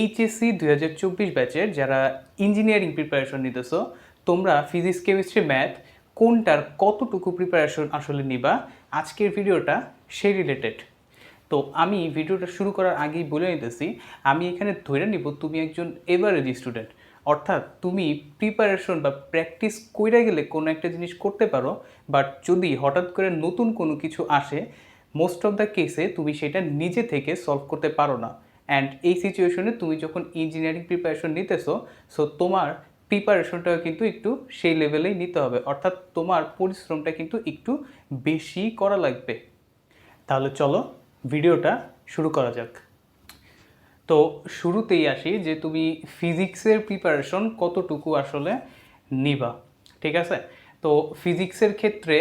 HSC দুই হাজার চব্বিশ ব্যাচের যারা ইঞ্জিনিয়ারিং প্রিপারেশন নিতেছো, তোমরা ফিজিক্স কেমিস্ট্রি ম্যাথ কোনটার কতটুকু প্রিপারেশন আসলে নিবা? আজকের ভিডিওটা সেই রিলেটেড তো আমি ভিডিওটা শুরু করার আগেই বলে নিতেছি, আমি এখানে ধরে নিব তুমি একজন এভারেজ স্টুডেন্ট অর্থাৎ তুমি প্রিপারেশন বা প্র্যাকটিস কইরা গেলে কোনো একটা জিনিস করতে পারো বাট যদি হঠাৎ করে নতুন কোনো কিছু আসে মোস্ট অফ দ্য কেসে তুমি সেটা নিজে থেকে সলভ করতে পারো না। অ্যান্ড এই সিচুয়েশনে তুমি যখন ইঞ্জিনিয়ারিং প্রিপারেশন নিতেছো সো তোমার প্রিপারেশনটাও কিন্তু একটু সেই লেভেলেই নিতে হবে। অর্থাৎ তোমার পরিশ্রমটা কিন্তু একটু বেশি করা লাগবে। তাহলে চলো ভিডিওটা শুরু করা যাক। তো শুরুতেই আসি যে তুমি ফিজিক্সের প্রিপারেশন কতটুকু আসলে নিবা, ঠিক আছে? তো ফিজিক্সের ক্ষেত্রে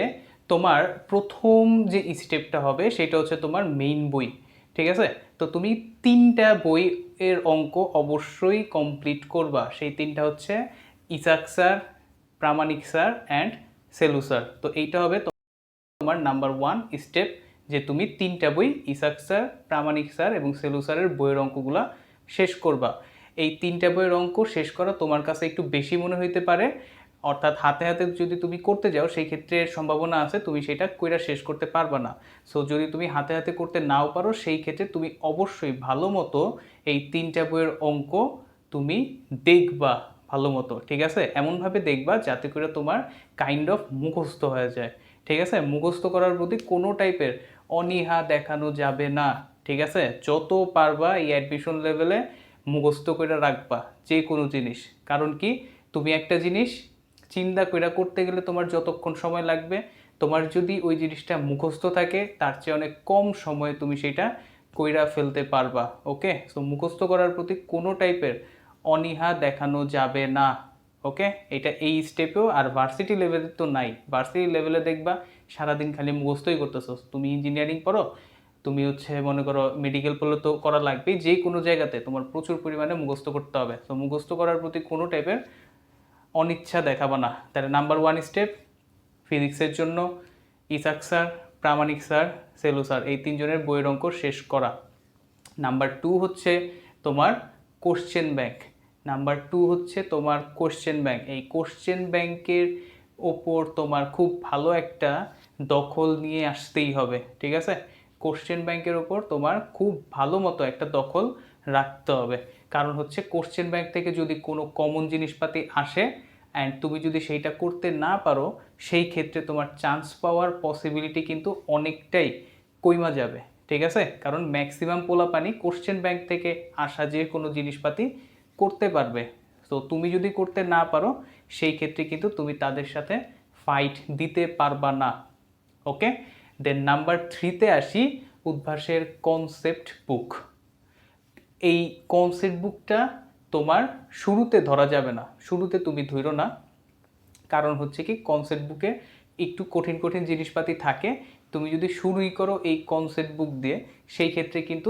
তোমার প্রথম যে স্টেপটা হবে, সেটা হচ্ছে তোমার মেইন বই। ঠিক আছে? তো তুমি তিনটা বই এর অঙ্ক অবশ্যই কমপ্লিট করবা। সেই তিনটা হচ্ছে Isak sir, Pramanik sir and Selu sir. তো এইটা হবে তোমার নাম্বার ওয়ান স্টেপ যে তুমি তিনটা বই ইসাক স্যার, প্রামাণিক স্যার এবং সেলু স্যারের বইয়ের অঙ্কগুলা শেষ করবা। এই তিনটা বইয়ের অঙ্ক শেষ করা তোমার কাছে একটু বেশি মনে হইতে পারে। অর্থাৎ হাতে হাতে যদি তুমি করতে যাও, সেই ক্ষেত্রে সম্ভাবনা আছে তুমি সেটা কইরা শেষ করতে পারবা না। সো যদি তুমি হাতে হাতে করতে নাও পারো, সেই ক্ষেত্রে তুমি অবশ্যই ভালো মতো এই তিনটা বইয়ের অঙ্ক তুমি দেখবা ভালো মতো, ঠিক আছে? এমনভাবে দেখবা যাতে করে তোমার কাইন্ড অফ মুখস্থ হয়ে যায়, ঠিক আছে? মুখস্থ করার প্রতি কোনো টাইপের অনীহা দেখানো যাবে না, ঠিক আছে? যত পারবা এই অ্যাডমিশন লেভেলে মুখস্থ করে রাখবা যে কোনো জিনিস। কারণ কি? তুমি একটা জিনিস চিন্তা কইরা করতে গেলে তোমার যতক্ষণ সময় লাগবে, তোমার যদি ওই জিনিসটা মুখস্থ থাকে, তার চেয়ে অনেক কম সময়ে তুমি সেটা কইরা ফেলতে পারবা, ওকে? সো মুখস্থ করার প্রতি কোনো টাইপের অনীহা দেখানো যাবে না, ওকে? এটা এই স্টেপেও আর ভার্সিটি লেভেলে তো নাই। ভার্সিটি লেভেলে দেখবা, সারাদিন খালি মুখস্থই করতেছো। তুমি ইঞ্জিনিয়ারিং পড়ো, তুমি হচ্ছে মনে করো মেডিকেল পড়লে তো করা লাগবেই যে কোনো জায়গাতে তোমার প্রচুর পরিমাণে মুখস্থ করতে হবে। তো মুখস্থ করার প্রতি কোনো টাইপের অনিচ্ছা দেখাবা না। তাহলে নাম্বার ওয়ান স্টেপ ফিজিক্সের জন্য। Isak sir, Pramanik sir, Selu sir, এই তিনজনের বইয়ের অঙ্ক শেষ করা। নাম্বার টু হচ্ছে তোমার কোশ্চেন ব্যাংক নাম্বার টু হচ্ছে তোমার কোশ্চেন ব্যাংক এই কোশ্চেন ব্যাংকের ওপর তোমার খুব ভালো একটা দখল নিয়ে আসতেই হবে, ঠিক আছে? কোশ্চেন ব্যাংকের ওপর তোমার খুব ভালো মতো একটা দখল রাখতে হবে। কারণ হচ্ছে কোশ্চেন ব্যাংক থেকে যদি কোনো কমন জিনিসপাতি আসে অ্যান্ড তুমি যদি সেইটা করতে না পারো, সেই ক্ষেত্রে তোমার চান্স পাওয়ার পসিবিলিটি কিন্তু অনেকটাই কইমা যাবে। ঠিক আছে? কারণ ম্যাক্সিমাম পোলাপানি কোশ্চেন ব্যাংক থেকে আসা যে কোনো জিনিসপাতি করতে পারবে। তো তুমি যদি করতে না পারো, সেই ক্ষেত্রে কিন্তু তুমি তাদের সাথে ফাইট দিতে পারবা না। ওকে দেন নাম্বার থ্রিতে আসি, উদ্ভাসের কনসেপ্ট বুক এই কনসেপ্ট বুকটা তোমার শুরুতে ধরা যাবে না, শুরুতে তুমি ধরো না। কারণ হচ্ছে কি কনসেপ্ট বুকে একটু কঠিন কঠিন জিনিসপাতি থাকে। তুমি যদি শুরুই করো এই কনসেপ্ট বুক দিয়ে, সেই ক্ষেত্রে কিন্তু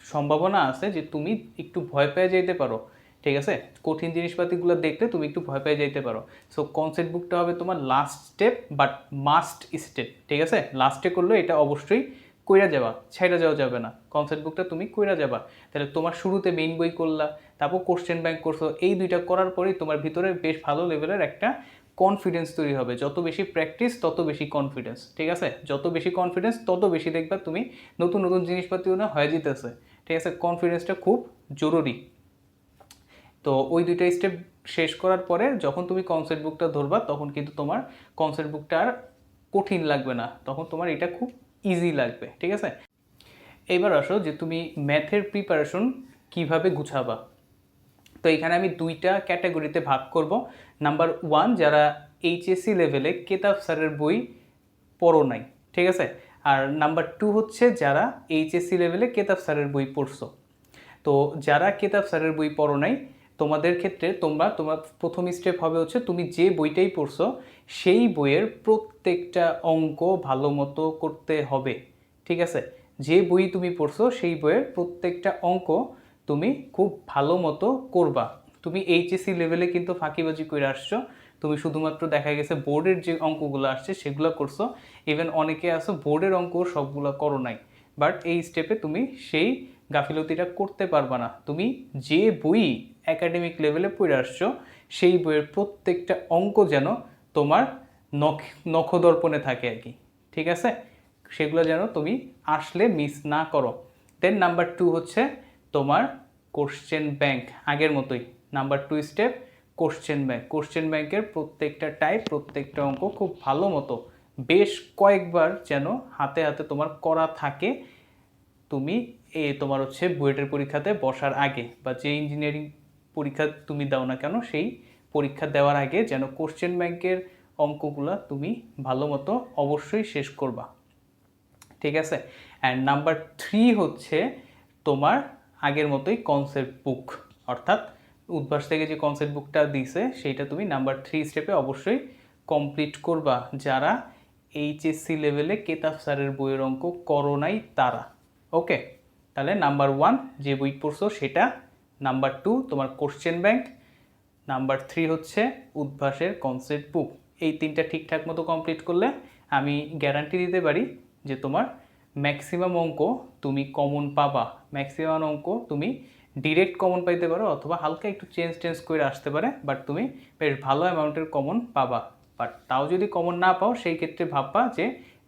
সম্ভাবনা আছে যে তুমি একটু ভয় পেয়ে যেতে পারো। ঠিক আছে? কঠিন জিনিসপাতিগুলো দেখলে তুমি একটু ভয় পেয়ে যেতে পারো। সো কনসেপ্ট বুকটা হবে তোমার last step but must step ঠিক আছে? লাস্টে করলে এটা অবশ্যই কইরা যাবা ছেড়ে যাওয়া যাবে না। কনসেপ্ট বুকটা তুমি কইরা যাবা। তাহলে তোমার শুরুতে মেইন বই করলা, তারপর কোশ্চেন ব্যাংক করছ, এই দুইটা করার পরেই তোমার ভিতরে বেশ ভালো লেভেলের একটা কনফিডেন্স তৈরি হবে। যত বেশি প্র্যাকটিস তত বেশি কনফিডেন্স ঠিক আছে? যত বেশি কনফিডেন্স তত বেশি দেখবা তুমি নতুন নতুন জিনিসপাতিও না হয়ে যেতেছে, ঠিক আছে? কনফিডেন্সটা খুব জরুরি। তো ওই দুইটা স্টেপ শেষ করার পরে যখন তুমি কনসেপ্ট বুকটা ধরবা, তখন কিন্তু তোমার কনসেপ্ট বুকটা আর কঠিন লাগবে না। তখন তোমার এটা খুব ইজি লাগবে, ঠিক আছে? এবার আসো যে তুমি ম্যাথের প্রিপারেশন কীভাবে গুছাবা। তো এখানে আমি দুইটা ক্যাটাগরিতে ভাগ করব। নাম্বার ওয়ান যারা এইচএসসি লেভেলে কেতাব স্যারের বই পড়ো নাই, ঠিক আছে? আর নাম্বার টু হচ্ছে যারা এইচএসসি লেভেলে কেতাব স্যারের বই পড়ছো। তো যারা কেতাব স্যারের বই পড়ো নাই, তোমাদের ক্ষেত্রে তোমরা, তোমার প্রথম স্টেপ হবে হচ্ছে তুমি যে বইটাই পড়ছো সেই বইয়ের প্রত্যেকটা অঙ্ক ভালো মতো করতে হবে। ঠিক আছে? যে বই তুমি পড়ছো, সেই বইয়ের প্রত্যেকটা অঙ্ক তুমি খুব ভালো মতো করবা। তুমি এইচএসসি লেভেলে কিন্তু ফাঁকিবাজি করে আসছো। তুমি শুধুমাত্র দেখা গেছে বোর্ডের যে অঙ্কগুলো আসছে, সেগুলো করছ। ইভেন অনেকে আসো বোর্ডের অঙ্ক সবগুলো করো নাই। বাট এই স্টেপে তুমি সেই গাফিলতিটা করতে পারবা না। তুমি যে বই একাডেমিক লেভেলে পড়ে আসছো, সেই বইয়ের প্রত্যেকটা অঙ্ক যেন তোমার নখ, নখদর্পণে থাকে আর কি। ঠিক আছে? সেগুলো যেন তুমি আসলে মিস না করো। দেন নাম্বার টু হচ্ছে তোমার কোশ্চেন ব্যাংক আগের মতোই। Number two step question bank question ব্যাংকের প্রত্যেকটা টাইপ প্রত্যেকটা অঙ্ক খুব ভালো মতো বেশ কয়েকবার যেন হাতে হাতে তোমার করা থাকে। তুমি এ তোমার হচ্ছে বুয়েটের পরীক্ষাতে বসার আগে বা যে ইঞ্জিনিয়ারিং পরীক্ষা তুমি দাও না কেন, সেই পরীক্ষা দেওয়ার আগে যেন কোশ্চেন ব্যাংকের অঙ্কগুলো তুমি ভালো মতো অবশ্যই শেষ করবা। ঠিক আছে? অ্যান্ড নাম্বার থ্রি হচ্ছে তোমার আগের মতোই কনসেপ্ট বুক অর্থাৎ উদ্ভাস থেকে যে কনসেপ্ট বুকটা দিছে, সেইটা তুমি নাম্বার থ্রি স্টেপে অবশ্যই কমপ্লিট করবা। যারা এইচএসসি লেভেলে কেতাব স্যারের বইয়ের অঙ্ক করো নাই তারা। ওকে তাহলে নাম্বার ওয়ান যে বই পড়ছো, সেটা নাম্বার টু তোমার কোশ্চেন ব্যাংক নাম্বার থ্রি হচ্ছে উদ্ভাসের কনসেপ্ট বুক এই তিনটা ঠিকঠাক মতো কমপ্লিট করলে আমি গ্যারান্টি দিতে পারি যে তোমার ম্যাক্সিমাম অঙ্ক তুমি কমন পাবা। ম্যাক্সিমাম অঙ্ক তুমি ডিরেক্ট কমন পাইতে পারো অথবা হালকা একটু চেঞ্জ টেঞ্জ করে আসতে পারে বাট তুমি বেশ ভালো অ্যামাউন্টের কমন পাবা। বাট তাও যদি কমন না পাও, সেই ক্ষেত্রে ভাববা যে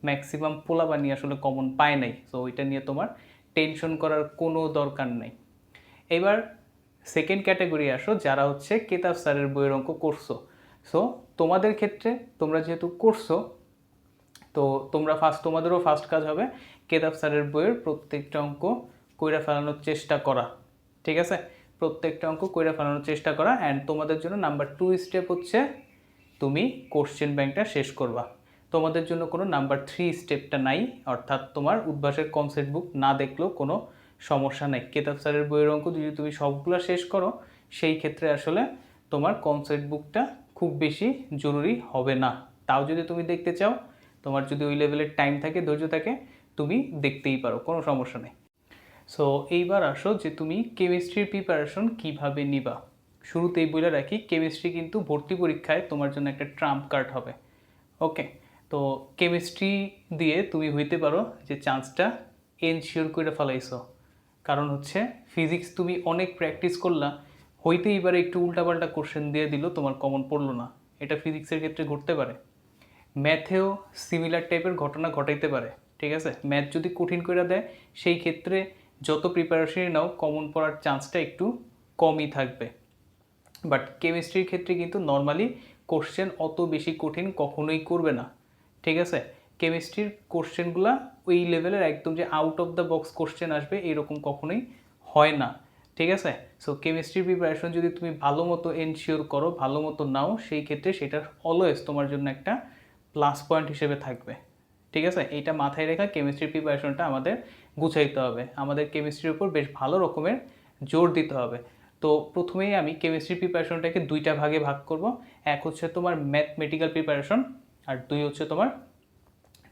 ম্যাক্সিমাম পোলাবানি আসলে কমন পায় নাই। সো ওইটা নিয়ে তোমার টেনশন করার কোনো দরকার নেই। এবার সেকেন্ড ক্যাটাগরি আসো, যারা হচ্ছে কেতাব স্যারের বইয়ের অঙ্ক করছ। সো তোমাদের ক্ষেত্রে তোমরা যেহেতু করছ, তো তোমরা ফার্স্ট তোমাদেরও ফার্স্ট কাজ হবে কেতাব স্যারের বইয়ের প্রত্যেকটা অঙ্ক কইরা ফেলানোর চেষ্টা করা। ঠিক আছে? প্রত্যেকটা অঙ্ক কইরা ফেলানোর চেষ্টা করা অ্যান্ড তোমাদের জন্য নাম্বার টু স্টেপ হচ্ছে তুমি কোশ্চেন ব্যাংকটা শেষ করবা। তোমাদের জন্য কোনো নাম্বার থ্রি স্টেপটা নাই, অর্থাৎ তোমার উদ্ভাসের কনসেপ্ট বুক না দেখলেও কোনো সমস্যা নেই। কেতাব স্যারের বইয়ের অঙ্ক যদি তুমি সবগুলো শেষ করো, সেই ক্ষেত্রে আসলে তোমার কনসেপ্ট বুকটা খুব বেশি জরুরি হবে না। তাও যদি তুমি দেখতে চাও, তোমার যদি ওই লেভেলের টাইম থাকে, ধৈর্য থাকে, তুমি দেখতেই পারো, কোনো সমস্যা নেই। সো এইবার আসো যে তুমি কেমিস্ট্রির প্রিপারেশন কীভাবে নিবা। শুরুতেই বলে রাখি কেমিস্ট্রি কিন্তু ভর্তি পরীক্ষায় তোমার জন্য একটা ট্রাম্প কার্ড হবে। ওকে তো কেমিস্ট্রি দিয়ে তুমি হইতে পারো যে চান্সটা এনশিওর করে ফেলাইছো। কারণ হচ্ছে ফিজিক্স তুমি অনেক প্র্যাকটিস করলা, হইতেই পারে একটু উল্টাপাল্টা কোশ্চেন দিয়ে দিল, তোমার কমন পড়ল না। এটা ফিজিক্সের ক্ষেত্রে ঘটতে পারে। ম্যাথেও সিমিলার টাইপের ঘটনা ঘটাইতে পারে, ঠিক আছে? ম্যাথ যদি কঠিন করে দেয়, সেই ক্ষেত্রে যত প্রিপারেশনই নাও কমন পড়ার চান্সটা একটু কমই থাকবে। বাট কেমিস্ট্রির ক্ষেত্রে কিন্তু নর্মালি কোশ্চেন অত বেশি কঠিন কখনোই করবে না, ঠিক আছে? কেমিস্ট্রির কোশ্চেনগুলো ওই লেভেলের একদম যে out of the box question আসবে, এরকম কখনোই হয় না। ঠিক আছে? সো কেমিস্ট্রি প্রিপারেশন যদি তুমি ভালো মতো এনশিওর করো, ভালো মতো নাও, সেই ক্ষেত্রে সেটা অলওয়েজ তোমার জন্য একটা প্লাস পয়েন্ট হিসেবে থাকবে। ঠিক আছে? এইটা মাথায় রেখা কেমিস্ট্রি প্রিপারেশনটা আমাদের গুছাইতে হবে। আমাদের কেমিস্ট্রির উপর বেশ ভালো রকমের জোর দিতে হবে। তো, প্রথমেই আমি কেমিস্ট্রি প্রিপারেশনটাকে দুইটা ভাগে ভাগ করব। এক হচ্ছে তোমার ম্যাথমেটিক্যাল প্রিপারেশন আর দুই হচ্ছে তোমার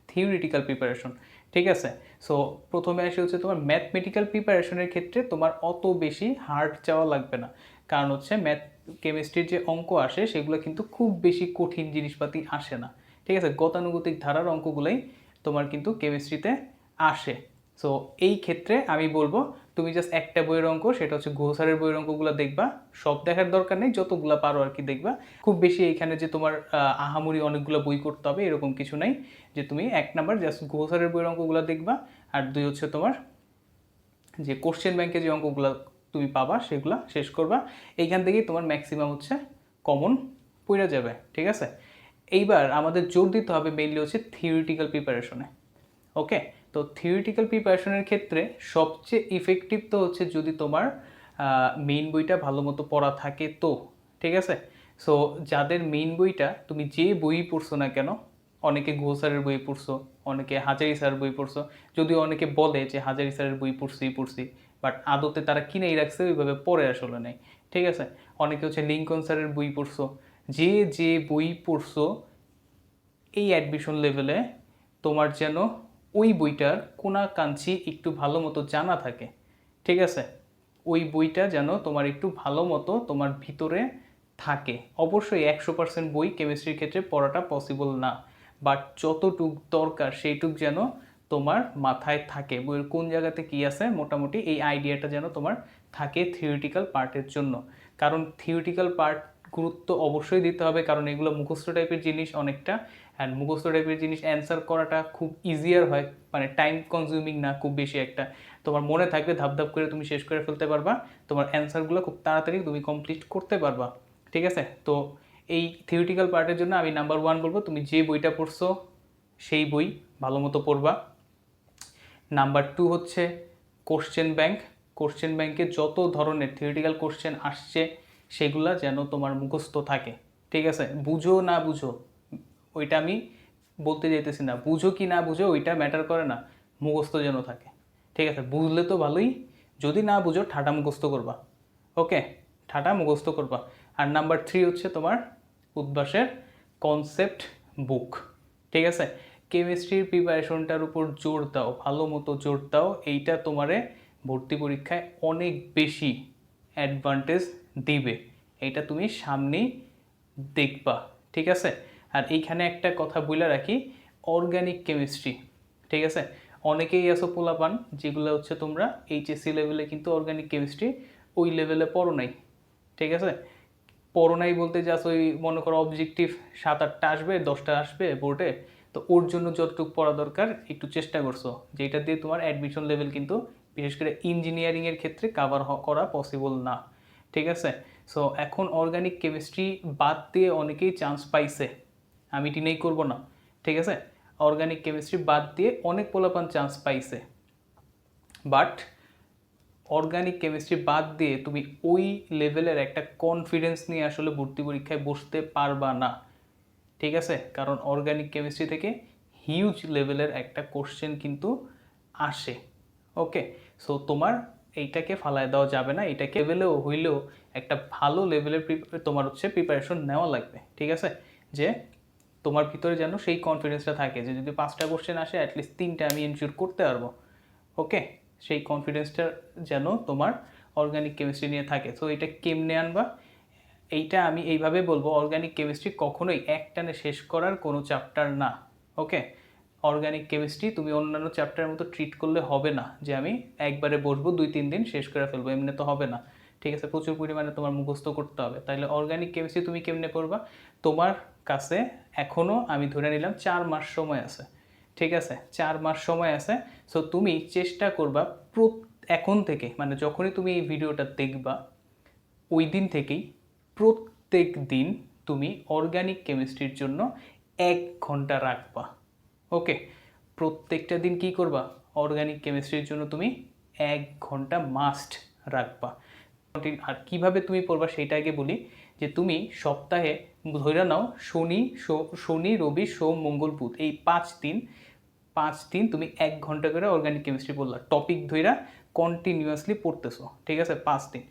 থিওরিটিক্যাল প্রিপারেশন ঠিক আছে? সো প্রথমে আসে হচ্ছে তোমার ম্যাথমেটিক্যাল প্রিপারেশনের ক্ষেত্রে তোমার অত বেশি হার্ড চাওয়া লাগবে না। কারণ হচ্ছে ম্যাথ কেমিস্ট্রির যে অঙ্ক আসে, সেগুলো কিন্তু খুব বেশি কঠিন জিনিসপাতি আসে না। ঠিক আছে? গতানুগতিক ধারার অঙ্কগুলোই তোমার কিন্তু কেমিস্ট্রিতে আসে। সো এই ক্ষেত্রে আমি বলব তুমি জাস্ট একটা বইয়ের অঙ্ক সেটা হচ্ছে ঘোষারের বইয়ের অঙ্কগুলো দেখবা। সব দেখার দরকার নেই যতগুলো পারো আর কি দেখবা। খুব বেশি এইখানে যে তোমার আহ, আহামরি অনেকগুলো বই করতে হবে এরকম কিছু নাই। যে তুমি এক নাম্বার জাস্ট ঘোষারের বইয়ের অঙ্কগুলো দেখবা আর দুই হচ্ছে তোমার যে কোশ্চেন ব্যাংকে যে অঙ্কগুলো তুমি পাবা সেগুলো শেষ করবা। এইখান থেকেই তোমার ম্যাক্সিমাম হচ্ছে কমন পড়ে যাবে ঠিক আছে? এইবার আমাদের জোর দিতে হবে মেইনলি হচ্ছে থিওরিটিক্যাল প্রিপারেশনে ওকে তো থিওরিটিক্যাল প্রিপারেশনের ক্ষেত্রে সবচেয়ে ইফেক্টিভ তো হচ্ছে যদি তোমার মেইন বইটা ভালো মতো পড়া থাকে তো, ঠিক আছে? সো যাদের মেইন বইটা তুমি যে বই পড়ছো না কেন, অনেকে ঘো স্যারের বই পড়ছো, অনেকে হাজারি স্যারের বই পড়ছো, যদিও অনেকে বলে যে হাজারি স্যারের বই পড়ছি পড়ছি বাট আদতে তারা কিনেই রাখছে, ওইভাবে পড়ে আসলে নেই, ঠিক আছে? অনেকে হচ্ছে লিঙ্কন স্যারের বই পড়ছো, যে যে বই পড়ছো, এই অ্যাডমিশন লেভেলে তোমার যেন ওই বইটার কোনা কাঞ্চি একটু ভালো মতো জানা থাকে, ঠিক আছে? ওই বইটা যেন তোমার একটু ভালো মতো তোমার ভিতরে থাকে। অবশ্যই একশো পার্সেন্ট বই কেমিস্ট্রির ক্ষেত্রে পড়াটা পসিবল না বাট যতটুক দরকার সেইটুক যেন তোমার মাথায় থাকে। বইয়ের কোন জায়গাতে কি আছে, মোটামুটি এই আইডিয়াটা যেন তোমার থাকে থিওরিটিক্যাল পার্টের জন্য। কারণ থিওরিটিক্যাল পার্ট গুরুত্ব অবশ্যই দিতে হবে, কারণ এগুলো মুখস্থ টাইপের জিনিস অনেকটা অ্যান্ড মুখস্থ টাইপের জিনিস অ্যান্সার করাটা খুব ইজিয়ার হয়। মানে টাইম কনজিউমিং না, খুব বেশি একটা। তোমার মনে থাকবে ধাপ ধাপ করে তুমি শেষ করে ফেলতে পারবা। তোমার অ্যান্সারগুলো খুব তাড়াতাড়ি তুমি কমপ্লিট করতে পারবা। ঠিক আছে? তো এই থিওরিটিক্যাল পার্টের জন্য আমি নাম্বার ওয়ান বলব, তুমি যে বইটা পড়ছো, সেই বই ভালো মতো পড়বা। নাম্বার টু হচ্ছে কোশ্চেন ব্যাংক কোশ্চেন ব্যাংকে যত ধরনের থিওরিটিক্যাল কোশ্চেন আসছে, সেগুলা যেন তোমার মুখস্থ থাকে। ঠিক আছে? বুঝো না বুঝো। ওইটা আমি বলতে যাইতেছি না। বুঝো কি না বুঝো, ওইটা ম্যাটার করে না, মুখস্থ যেন থাকে। ঠিক আছে? বুঝলে তো ভালোই। যদি না বুঝো, ঠাটা মুখস্থ করবা। ওকে ঠাটা মুখস্থ করবা। আর নাম্বার থ্রি হচ্ছে তোমার উদ্ভাসের কনসেপ্ট বুক ঠিক আছে? কেমিস্ট্রির প্রিপারেশনটার উপর জোর দাও, ভালো মতো জোর দাও। এইটা তোমারে ভর্তি পরীক্ষায় অনেক বেশি অ্যাডভান্টেজ দিবে। এইটা তুমি সামনেই দেখবা। ঠিক আছে? আর এইখানে একটা কথা বলে রাখি অর্গানিক কেমিস্ট্রি ঠিক আছে? অনেকেই আছো পোলাপান, যেগুলো হচ্ছে তোমরা এইচএসসি লেভেলে কিন্তু অর্গানিক কেমিস্ট্রি ওই লেভেলে পড়ো নাই, ঠিক আছে? পড়ো নাই বলতে যাস ওই মনে করো অবজেক্টিভ সাত আটটা আসবে, দশটা আসবে বোর্ডে তো ওর জন্য যতটুকু পড়া দরকার, একটু চেষ্টা করছ যেটা দিয়ে তোমার অ্যাডমিশন লেভেল কিন্তু বিশেষ করে ইঞ্জিনিয়ারিংয়ের ক্ষেত্রে কাভার করা পসিবল না, ঠিক আছে? সো এখন অর্গানিক কেমিস্ট্রি বাদ দিয়ে অনেকেই চান্স পাইছে। আমি টিনেই করব না, ঠিক আছে? অর্গানিক কেমিস্ট্রি বাদ দিয়ে অনেক পোলাপান চান্স পাইছে। বাট অর্গানিক কেমিস্ট্রি বাদ দিয়ে তুমি ওই লেভেলের একটা কনফিডেন্স নিয়ে আসলে ভর্তি পরীক্ষায় বসতে পারবা না, ঠিক আছে? কারণ অর্গানিক কেমিস্ট্রি থেকে হিউজ লেভেলের একটা কোশ্চেন কিন্তু আসে ওকে সো তোমার এইটাকে ফালায় দেওয়া যাবে না, এটাকে লেভেলেও হইলেও একটা ভালো লেভেলের তোমার হচ্ছে প্রিপারেশন নেওয়া লাগবে, ঠিক আছে? যে তোমার ভিতরে যেন সেই কনফিডেন্সটা থাকে যে যদি পাঁচটা কোশ্চেন আসে অ্যাটলিস্ট তিনটা আমি এনশিওর করতে পারব। ওকে সেই কনফিডেন্সটা যেন তোমার অর্গানিক কেমিস্ট্রি নিয়ে থাকে। সো এটা কেমনে আনবা? এইটা আমি এইভাবে বলব অর্গানিক কেমিস্ট্রি কখনোই একটানে শেষ করার কোনো চ্যাপ্টার না। ওকে অর্গানিক কেমিস্ট্রি তুমি অন্যান্য চ্যাপ্টারের মতো ট্রিট করলে হবে না যে আমি একবারে বসবো, দুই, তিন দিন শেষ করে ফেলব, এমনি তো হবে না। ঠিক আছে, প্রচুর পরিমাণে তোমার মুখস্থ করতে হবে। তাহলে অর্গানিক কেমিস্ট্রি তুমি কেমনে করবা? তোমার কাছে এখনও আমি ধরে নিলাম চার মাস সময় আছে। ঠিক আছে, চার মাস সময় আছে। সো তুমি চেষ্টা করবা এখন থেকে মানে যখনই তুমি এই ভিডিওটা দেখবা ওই দিন থেকেই প্রত্যেক দিন তুমি অর্গানিক কেমিস্ট্রির জন্য এক ঘণ্টা রাখবা। ওকে প্রত্যেকটা দিন কি করবা? অর্গানিক কেমিস্ট্রির জন্য তুমি এক ঘণ্টা মাস্ট রাখবা। আর কীভাবে তুমি পড়বা সেটা আগে বলি, যে তুমি সপ্তাহে ধরে নাও শনি শনি, রবি, সোম, মঙ্গল, বুধ। এই পাঁচ দিন পাঁচ দিন তুমি এক ঘণ্টা করে অর্গানিক কেমিস্ট্রি পড়লা। টপিক ধইরা কন্টিনিউয়াসলি পড়তেছো, ঠিক আছে? পাঁচ দিন।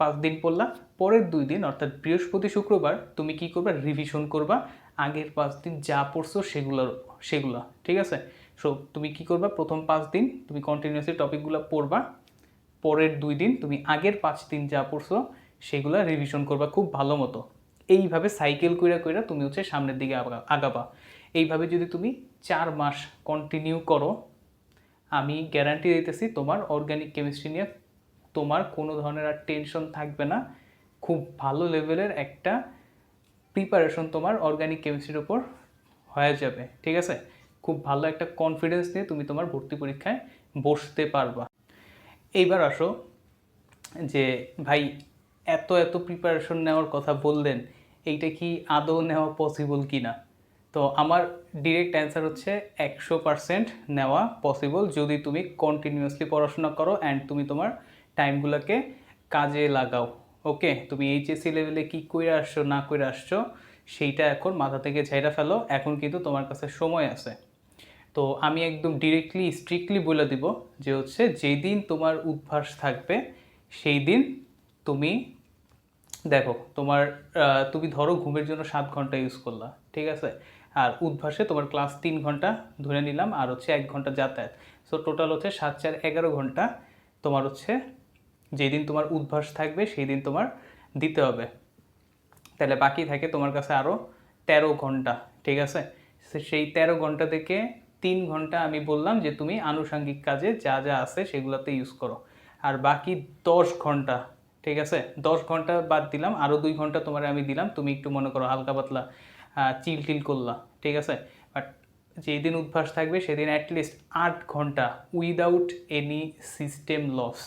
পাঁচ দিন পড়লা, পরের দুই দিন, অর্থাৎ বৃহস্পতি, শুক্রবার, তুমি কি করবা? রিভিশন করবা। আগের পাঁচ দিন যা পড়ছো সেগুলোর সেগুলো, ঠিক আছে? সো তুমি কি করবা? প্রথম পাঁচ দিন তুমি কন্টিনিউয়াসলি টপিকগুলো পড়বা। পরের দুই দিন তুমি আগের পাঁচ দিন যা পড়ছো সেগুলো রিভিশন করবা খুব ভালো মতো। এইভাবে সাইকেল কইরা কইরা তুমি হচ্ছে সামনের দিকে আগাবা। এইভাবে যদি তুমি চার মাস কন্টিনিউ করো, আমি গ্যারান্টি দিতেছি তোমার অর্গ্যানিক কেমিস্ট্রি নিয়ে তোমার কোনো ধরনের আর টেনশন থাকবে না। খুব ভালো লেভেলের একটা প্রিপারেশন তোমার অর্গ্যানিক কেমিস্ট্রির ওপর হয়ে যাবে, ঠিক আছে? খুব ভালো একটা কনফিডেন্স নিয়ে তুমি তোমার ভর্তি পরীক্ষায় বসতে পারবা। এইবার আসো, যে ভাই এত এত প্রিপারেশন নেওয়ার কথা বললেন, এইটা কি আদৌ নেওয়া পসিবল কি না তো আমার ডিরেক্ট অ্যান্সার হচ্ছে একশো পারসেন্ট নেওয়া পসিবল যদি তুমি কন্টিনিউয়াসলি পড়াশোনা করো অ্যান্ড তুমি তোমার টাইমগুলোকে কাজে লাগাও। ওকে তুমি এইচএসসি লেভেলে কী করে আসছো, না করে আসছো, সেইটা এখন মাথা থেকে ঝাইরা ফেলো, এখন কিন্তু তোমার কাছে সময় আছে। তো আমি একদম ডিরেক্টলি স্ট্রিক্টলি বলে দিব যে হচ্ছে যেই দিন তোমার উদ্ভাস থাকবে সেই দিন তুমি দেখো তোমার তুমি ধরো ঘুমের জন্য সাত ঘণ্টা ইউজ করলা, ঠিক আছে? আর উদ্ভাসে তোমার ক্লাস তিন ঘণ্টা ধরে নিলাম আর হচ্ছে এক ঘণ্টা যাতায়াত। সো টোটাল হচ্ছে সাত, চার, এগারো ঘণ্টা তোমার হচ্ছে যেদিন তোমার উদ্ভাস থাকবে সেই দিন তোমার দিতে হবে। তাহলে বাকি থাকে তোমার কাছে আরও তেরো ঘণ্টা, ঠিক আছে? সেই তেরো ঘণ্টা থেকে তিন ঘণ্টা আমি বললাম যে তুমি আনুষঙ্গিক কাজে যা যা আছে সেগুলোতে ইউজ করো। আর বাকি দশ ঘণ্টা, ঠিক আছে? দশ ঘণ্টা বাদ দিলাম আরও দুই ঘণ্টা তোমার আমি দিলাম। তুমি একটু মনে করো হালকা পাতলা চিল টিল করলা, ঠিক আছে? বাট যেই দিন উদ্ভাস থাকবে সেদিন অ্যাটলিস্ট আট ঘণ্টা উইদাউট এনি সিস্টেম লস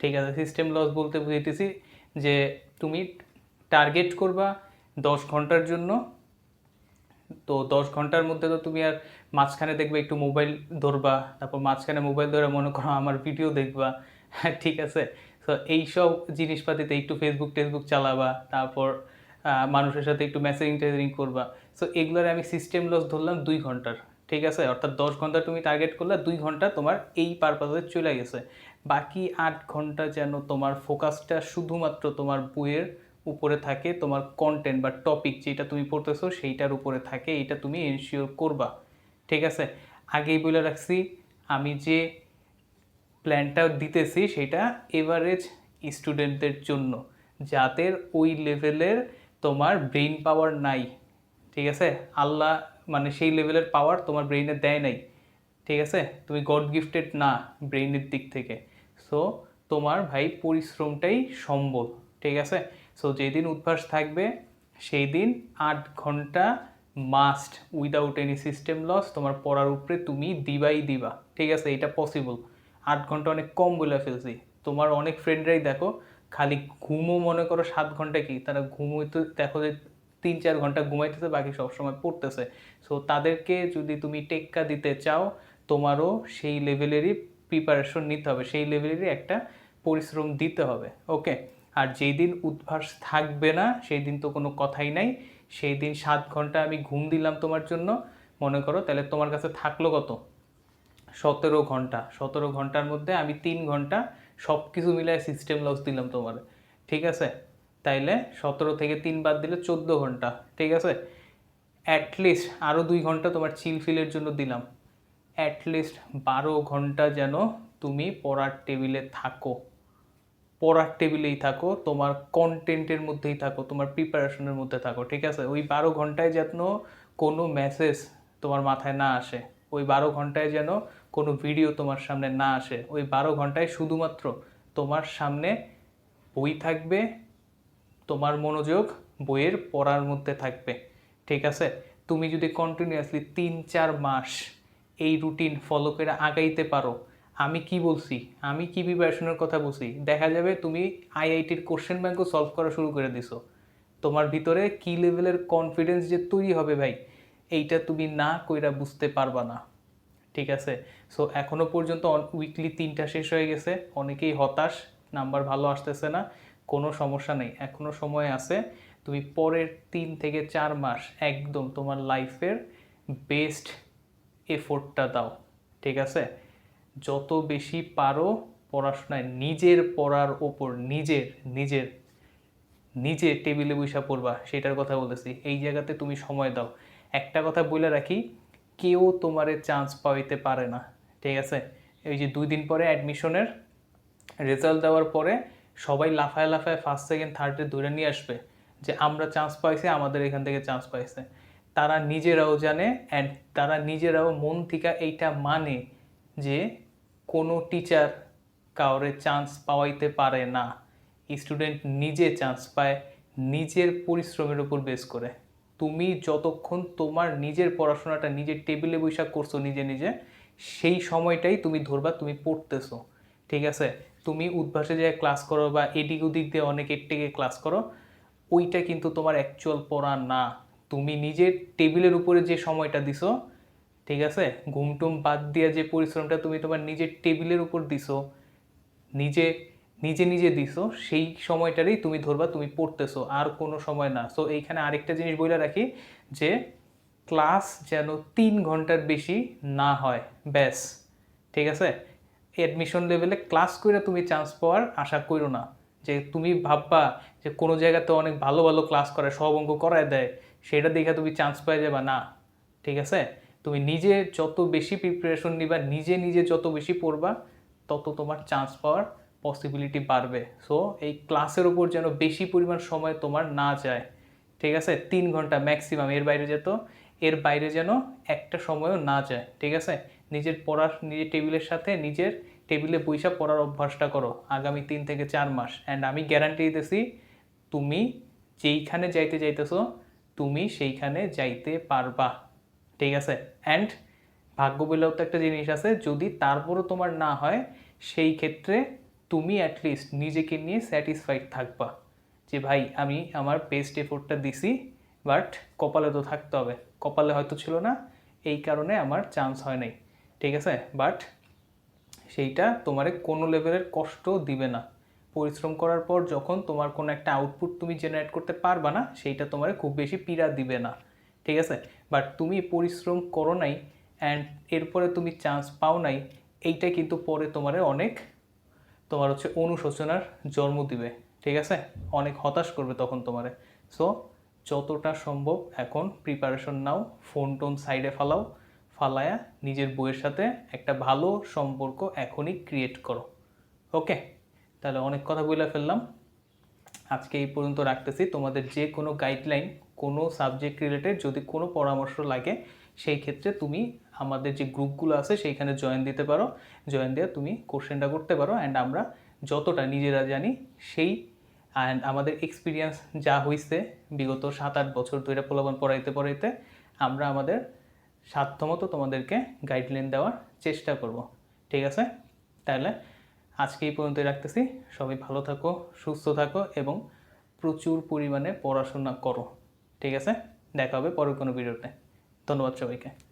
ঠিক আছে? সিস্টেম লস বলতে বুঝাইতেছি যে তুমি টার্গেট করবা দশ ঘণ্টার জন্য। তো দশ ঘণ্টার মধ্যে তো তুমি আর মাঝখানে দেখবে একটু মোবাইল ধরবা, তারপর মাঝখানে মোবাইল ধরে মনে করো আমার ভিডিও দেখবা। হ্যাঁ ঠিক আছে? তো এইসব জিনিসপাতিতে একটু ফেসবুক টেসবুক চালাবা, তারপর মানুষের সাথে একটু মেসেজিং টেসিং করবা। সো এগুলোর আমি সিস্টেম লস ধরলাম দুই ঘণ্টার, ঠিক আছে? অর্থাৎ দশ ঘণ্টা তুমি টার্গেট করলে দুই ঘণ্টা তোমার এই পারপাসে চলে গেছে। বাকি আট ঘণ্টা যেন তোমার ফোকাসটা শুধুমাত্র তোমার বইয়ের উপরে থাকে, তোমার কন্টেন্ট বা টপিক যেটা তুমি পড়তেছো, সেইটার উপরে থাকে এটা তুমি এনশিওর করবা। ঠিক আছে? আগেই বলে রাখছি, আমি যে প্ল্যানটা দিতেছি সেটা এভারেজ স্টুডেন্টদের জন্য, যাদের ওই লেভেলের তোমার ব্রেইন পাওয়ার নাই, ঠিক আছে? আল্লাহ মানে সেই লেভেলের পাওয়ার তোমার ব্রেইনে দেয় নাই, ঠিক আছে? তুমি গড গিফটেড না ব্রেইনের দিক থেকে। সো তোমার ভাই পরিশ্রমটাই সম্বল, ঠিক আছে? সো যেদিন উদ্ভাস থাকবে সেই দিন আট ঘণ্টা must without any system loss তোমার পড়ার উপরে তুমি দিবাই দিবা। ঠিক আছে, এটা পসিবল আট ঘণ্টা অনেক কম বলে ফেলছি। তোমার অনেক ফ্রেন্ডরাই দেখো, খালি ঘুমও মনে করো সাত ঘণ্টা কি, তারা ঘুমোইতে দেখো যে তিন চার ঘণ্টা ঘুমাইতেছে, বাকি সব সময় পড়তেছে। সো তাদেরকে যদি তুমি টেক্কা দিতে চাও, তোমারও সেই লেভেলেরই প্রিপারেশন নিতে হবে। সেই লেভেলেরই একটা পরিশ্রম দিতে হবে। ওকে আর যেই দিন উদ্ভাস থাকবে না, সেই দিন তো কোনো কথাই নাই। সেই দিন সাত ঘণ্টা আমি ঘুম দিলাম তোমার জন্য। মনে করো, তাহলে তোমার কাছে থাকল কত? সতেরো ঘণ্টা। সতেরো ঘণ্টার মধ্যে আমি তিন ঘণ্টা সব কিছু মিলাই সিস্টেম লস দিলাম তোমার। ঠিক আছে? তাইলে সতেরো থেকে তিন বাদ দিলে চোদ্দ ঘণ্টা। ঠিক আছে? অ্যাটলিস্ট আরও দুই ঘণ্টা তোমার চিল ফিলের জন্য দিলাম। অ্যাটলিস্ট বারো ঘণ্টা যেন তুমি পড়ার টেবিলে থাকো। পড়ার টেবিলেই থাকো, তোমার কন্টেন্টের মধ্যেই থাকো, তোমার প্রিপারেশনের মধ্যে থাকো, ঠিক আছে? ওই বারো ঘন্টায় যেন কোনো মেসেজ তোমার মাথায় না আসে, ওই বারো ঘন্টায় যেন কোনো ভিডিও তোমার সামনে না আসে, ওই বারো ঘন্টায় শুধুমাত্র তোমার সামনে বই থাকবে, তোমার মনোযোগ বইয়ের পড়ার মধ্যে থাকবে, ঠিক আছে? তুমি যদি কন্টিনিউয়াসলি তিন চার মাস এই রুটিন ফলো করে আগাইতে পারো আমি কি বলছি? আমি কি প্রিপারেশনের কথা বলছি? দেখা যাবে তুমি আইআইটির কোশ্চেন ব্যাংকও সলভ করা শুরু করে দিছো। তোমার ভিতরে কি লেভেলের কনফিডেন্স যে তৈরি হবে ভাই, এইটা তুমি না কইরা বুঝতে পারবা না। ঠিক আছে? সো এখনও পর্যন্ত উইকলি তিনটা শেষ হয়ে গেছে। অনেকেই হতাশ নাম্বার ভালো আসতেছে না, কোনো সমস্যা নেই। এখনও সময় আছে, তুমি পরের তিন থেকে চার মাস একদম তোমার লাইফের বেস্ট এফোর্টটা দাও। ঠিক আছে? যত বেশি পারো পড়াশোনায় নিজের পড়ার ওপর নিজের নিজের নিজে টেবিলে বৈশা পড়বা, সেটার কথা বলতেছি। এই জায়গাতে তুমি সময় দাও। একটা কথা বলে রাখি, কেউ তোমারে চান্স পাইতে পারে না, ঠিক আছে? এই যে দুই দিন পরে অ্যাডমিশনের রেজাল্ট দেওয়ার পরে সবাই লাফায় লাফায় ফার্স্ট সেকেন্ড থার্ডে ধরে নিয়ে আসবে যে আমরা চান্স পাইছি, আমাদের এখান থেকে চান্স পাইছে। তারা নিজেরাও জানে অ্যান্ড তারা নিজেরাও মন থেকে এইটা মানে যে কোনো টিচার কাউরে চান্স পাওয়াইতে পারে না। স্টুডেন্ট নিজে চান্স পায়, নিজের পরিশ্রমের উপর বেস করে। তুমি যতক্ষণ তোমার নিজের পড়াশোনাটা নিজের টেবিলে বৈশাখ করছ নিজে নিজে, সেই সময়টাই তুমি ধরবা, তুমি পড়তেছো। ঠিক আছে? তুমি উদ্ভাসে যে ক্লাস করো বা এদিক ওদিক দিয়ে অনেক একটিকে ক্লাস করো, ওইটা কিন্তু তোমার অ্যাকচুয়াল পড়া না। তুমি নিজের টেবিলের উপরে যে সময়টা দিছো ঠিক আছে? ঘুমটুম বাদ দিয়ে যে পরিশ্রমটা তুমি তোমার নিজের টেবিলের উপর দিছো, নিজে নিজে নিজে দিছো, সেই সময়টারই তুমি ধরবা, তুমি পড়তেছো, আর কোনো সময় না। সো এইখানে আরেকটা জিনিস বলে রাখি, যে ক্লাস যেন তিন ঘণ্টার বেশি না হয়, ব্যাস। ঠিক আছে? অ্যাডমিশন লেভেলে ক্লাস করে তুমি চান্স পাওয়ার আশা করো না। যে তুমি ভাববা যে কোনো জায়গাতে অনেক ভালো ভালো ক্লাস করে, সব অঙ্ক করায় দেয়, সেটা দেখে তুমি চান্স পেয়ে যাবা না। ঠিক আছে? তুমি নিজে যত বেশি প্রিপারেশন নিবা, নিজে নিজে যত বেশি পড়বা, তত তোমার চান্স পাওয়ার পসিবিলিটি বাড়বে। সো এই ক্লাসের ওপর যেন বেশি পরিমাণ সময় তোমার না যায়, ঠিক আছে? তিন ঘণ্টা ম্যাক্সিমাম এর বাইরে যেত, এর বাইরে যেন একটা সময়ও না যায়, ঠিক আছে? নিজের পড়ার, নিজের টেবিলের সাথে নিজের টেবিলে বৈশা পড়ার অভ্যাসটা করো, আগামী তিন থেকে চার মাস। অ্যান্ড আমি গ্যারান্টি দিতেছি, তুমি যেইখানে যাইতে যাইতেছো, তুমি সেইখানে যাইতে পারবা। ঠিক আছে? অ্যান্ড ভাগ্য বলেও তো একটা জিনিস আছে, যদি তারপরও তোমার না হয়, সেই ক্ষেত্রে তুমি অ্যাটলিস্ট নিজেকে নিয়ে স্যাটিসফাইড থাকবা। যে ভাই, আমি আমার বেস্ট এফোর্টটা দিছি বাট কপালে তো থাকতে হবে। কপালে হয়তো ছিল না, এই কারণে আমার চান্স হয় নাই। ঠিক আছে? বাট সেইটা তোমারে কোনো লেভেলের কষ্ট দিবে না। পরিশ্রম করার পর যখন তোমার কোনো একটা আউটপুট তুমি জেনারেট করতে পারবা না, সেইটা তোমারে খুব বেশি পীড়া দিবে না। ঠিক আছে? বাট তুমি পরিশ্রম করো নাই অ্যান্ড এরপরে তুমি চান্স পাও নাই, এইটা কিন্তু পরে তোমারে অনেক তোমার হচ্ছে অনুশোচনার জন্ম দিবে, ঠিক আছে? অনেক হতাশ করবে তখন তোমারে। সো যতটা সম্ভব এখন প্রিপারেশন নাও ফোন টোন সাইডে ফালাও, ফালায়া নিজের বইয়ের সাথে একটা ভালো সম্পর্ক এখনই ক্রিয়েট করো। ওকে তাহলে অনেক কথা বলে ফেললাম। আজকে এই পর্যন্ত রাখতেছি। তোমাদের যে কোনো গাইডলাইন কোনো সাবজেক্ট রিলেটেড যদি কোনো পরামর্শ লাগে, সেই ক্ষেত্রে তুমি আমাদের যে গ্রুপগুলো আছে সেইখানে জয়েন দিতে পারো। জয়েন দিয়ে তুমি কোশ্চেনটা করতে পারো অ্যান্ড আমরা যতটা নিজেরা জানি সেই অ্যান্ড আমাদের এক্সপিরিয়েন্স যা হয়েছে বিগত সাত আট বছর ধরে প্রলোভন পড়াইতে পড়াইতে, আমরা আমাদের সাধ্যমতো তোমাদেরকে গাইডলাইন দেওয়ার চেষ্টা করব। ঠিক আছে? তাহলে আজকে এই পর্যন্ত রাখতেছি। সবাই ভালো থাকো, সুস্থ থাকো এবং প্রচুর পরিমাণে পড়াশোনা করো। ঠিক আছে? দেখা হবে পরের কোনো ভিডিওতে। ধন্যবাদ সবাইকে।